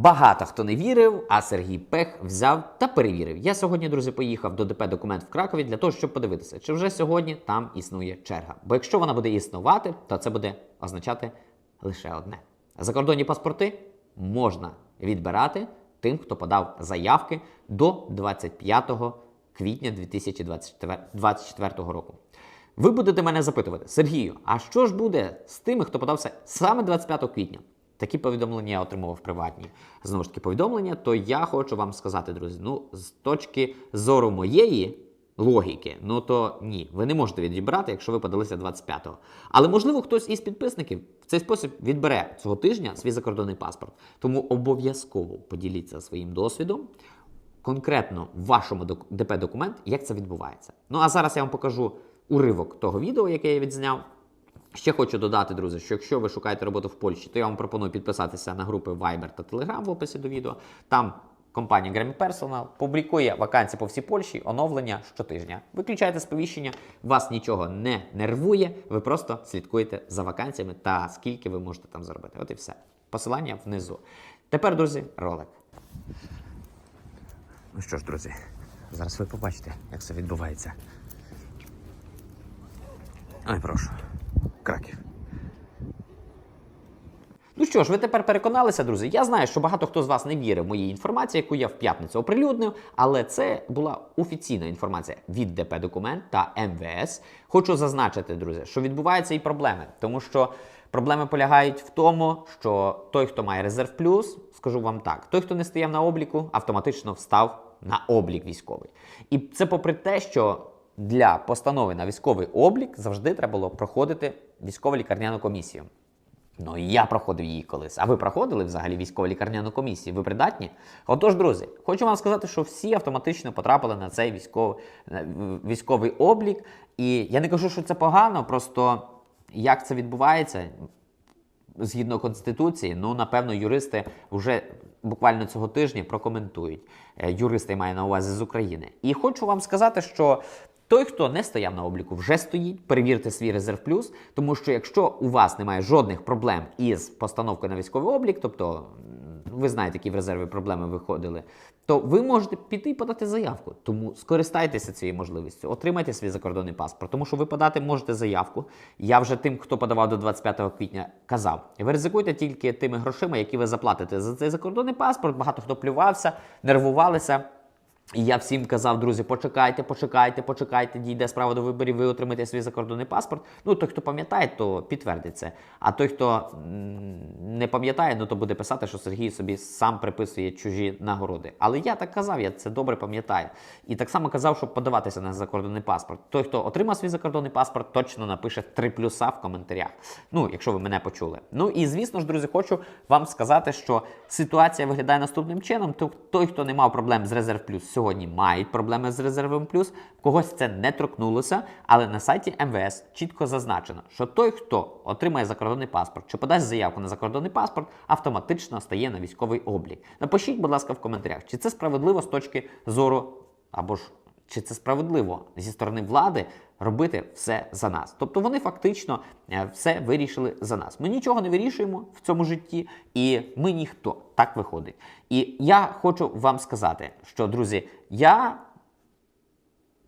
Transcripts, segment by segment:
Багато хто не вірив, а Сергій Пех взяв та перевірив. Я сьогодні, друзі, поїхав до ДП документ в Кракові для того, щоб подивитися, чи вже сьогодні там існує черга. Бо якщо вона буде існувати, то це буде означати лише одне: закордонні паспорти можна відбирати тим, хто подав заявки до 25 квітня 2024 року. Ви будете мене запитувати, Сергію, а що ж буде з тими, хто подався саме 25 квітня? Такі повідомлення я отримував приватні. Знову ж таки, повідомлення, то я хочу вам сказати, друзі, ну, з точки зору моєї логіки, ну то ні, ви не можете відібрати, якщо ви подалися 25-го. Але можливо, хтось із підписників в цей спосіб відбере цього тижня свій закордонний паспорт. Тому обов'язково поділіться своїм досвідом. Конкретно в вашому ДП документ, як це відбувається. Ну а зараз я вам покажу уривок того відео, яке я відзняв. Ще хочу додати, друзі, що якщо ви шукаєте роботу в Польщі, то я вам пропоную підписатися на групи Viber та Telegram в описі до відео. Там компанія Grammy Personal публікує вакансії по всій Польщі, оновлення щотижня. Виключайте сповіщення, вас нічого не нервує, ви просто слідкуєте за вакансіями та скільки ви можете там заробити. От і все. Посилання внизу. Тепер, друзі, ролик. Ну що ж, друзі, зараз ви побачите, як це відбувається. Ой, прошу. Краків. Ну що ж, ви тепер переконалися, друзі. Я знаю, що багато хто з вас не вірив моїй інформації, яку я в п'ятницю оприлюднив, але це була офіційна інформація від ДП Документ та МВС. Хочу зазначити, друзі, що відбуваються і проблеми, тому що проблеми полягають в тому, що той, хто має резерв плюс, скажу вам так, той, хто не стояв на обліку, автоматично встав на облік військовий. І це попри те, що для постанови на військовий облік завжди треба було проходити військово лікарняну комісію. Ну і я проходив її колись. А ви проходили взагалі військово лікарняну комісію? Ви придатні? Отож, друзі, хочу вам сказати, що всі автоматично потрапили на цей військовий, військовий облік. І я не кажу, що це погано, просто як це відбувається, згідно конституції, ну напевно, юристи вже буквально цього тижня прокоментують. Е, Юристи маю на увазі з України. І хочу вам сказати, що. Той, хто не стояв на обліку, вже стоїть. Перевірте свій резерв плюс, тому що якщо у вас немає жодних проблем із постановкою на військовий облік, тобто ви знаєте, які в резерві проблеми виходили, то ви можете піти і подати заявку. Тому скористайтеся цією можливістю, отримайте свій закордонний паспорт, тому що ви подати можете заявку. Я вже тим, хто подавав до 25 квітня, казав. Ви ризикуйте тільки тими грошима, які ви заплатите за цей закордонний паспорт. Багато хто плювався, нервувалися. І я всім казав, друзі, почекайте, почекайте, почекайте, дійде справа до виборів, ви отримаєте свій закордонний паспорт. Ну, той, хто пам'ятає, то підтвердить це. А той, хто не пам'ятає, ну то буде писати, що Сергій собі сам приписує чужі нагороди. Але я так казав, я це добре пам'ятаю. І так само казав, щоб подаватися на закордонний паспорт. Той, хто отримав свій закордонний паспорт, точно напише три плюса в коментарях. Ну, якщо ви мене почули. Ну і звісно ж, друзі, хочу вам сказати, що ситуація виглядає наступним чином. То той, хто не мав проблем з резерв плюс, сьогодні мають проблеми з резервом плюс. Когось це не торкнулося, але на сайті МВС чітко зазначено, що той, хто отримає закордонний паспорт чи подасть заявку на закордонний паспорт, автоматично стає на військовий облік. Напишіть, будь ласка, в коментарях, чи це справедливо з точки зору або ж чи це справедливо зі сторони влади робити все за нас? Тобто вони фактично е, все вирішили за нас. Ми нічого не вирішуємо в цьому житті, і ми ніхто. Так виходить. І я хочу вам сказати, що друзі, я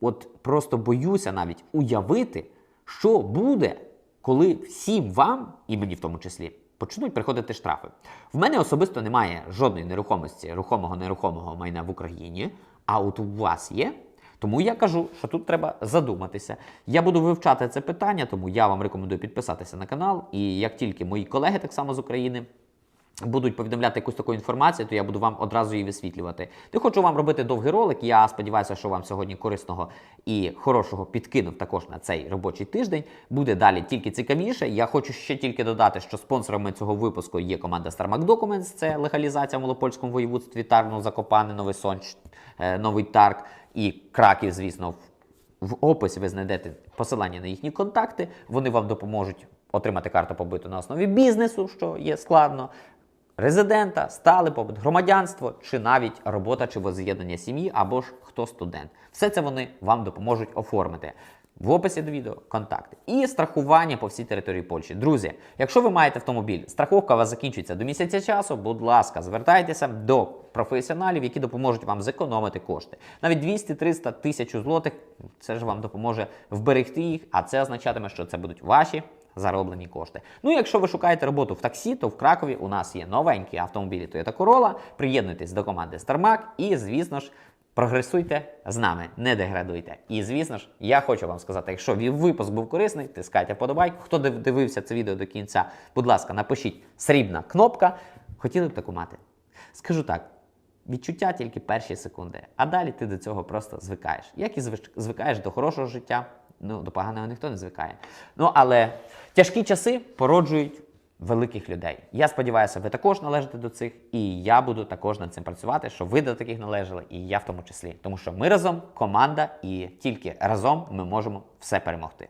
от просто боюся навіть уявити, що буде, коли всім вам, і мені в тому числі, почнуть приходити штрафи. В мене особисто немає жодної нерухомості, рухомого нерухомого майна в Україні, а от у вас є. Тому я кажу, що тут треба задуматися. Я буду вивчати це питання, тому я вам рекомендую підписатися на канал. І як тільки мої колеги, так само з України, будуть повідомляти якусь таку інформацію, то я буду вам одразу її висвітлювати. Не хочу вам робити довгий ролик. Я сподіваюся, що вам сьогодні корисного і хорошого підкинув також на цей робочий тиждень. Буде далі тільки цікавіше. Я хочу ще тільки додати, що спонсорами цього випуску є команда StarMac Documents, це легалізація в Малопольському воєводстві, Тарну, Закопане, Новий Сонч, е, Новий Тарк і Краків, звісно, в описі ви знайдете посилання на їхні контакти. Вони вам допоможуть отримати карту побиту на основі бізнесу, що є складно, резидента, сталий побут, громадянство чи навіть робота чи воз'єднання сім'ї або ж хто студент. Все це вони вам допоможуть оформити. В описі до відео контакти і страхування по всій території Польщі. Друзі, якщо ви маєте автомобіль, страховка у вас закінчується до місяця часу. Будь ласка, звертайтеся до професіоналів, які допоможуть вам зекономити кошти. Навіть 200-300 тисяч злотих це ж вам допоможе вберегти їх, а це означатиме, що це будуть ваші. Зароблені кошти. Ну, якщо ви шукаєте роботу в таксі, то в Кракові у нас є новенькі автомобілі Toyota Corolla. Приєднуйтесь до команди StarMac і, звісно ж, Прогресуйте з нами, не деградуйте. І звісно ж, я хочу вам сказати, якщо випуск був корисний, тискайте подобайку. Хто дивився це відео до кінця, будь ласка, напишіть срібна кнопка. Хотіли б таку мати? Скажу так. Відчуття тільки перші секунди, а далі ти до цього просто звикаєш. Як і звикаєш до хорошого життя, ну до поганого ніхто не звикає. Ну але тяжкі часи породжують великих людей. Я сподіваюся, ви також належите до цих, і я буду також над цим працювати, щоб ви до таких належали, і я в тому числі. Тому що ми разом команда, і тільки разом ми можемо все перемогти.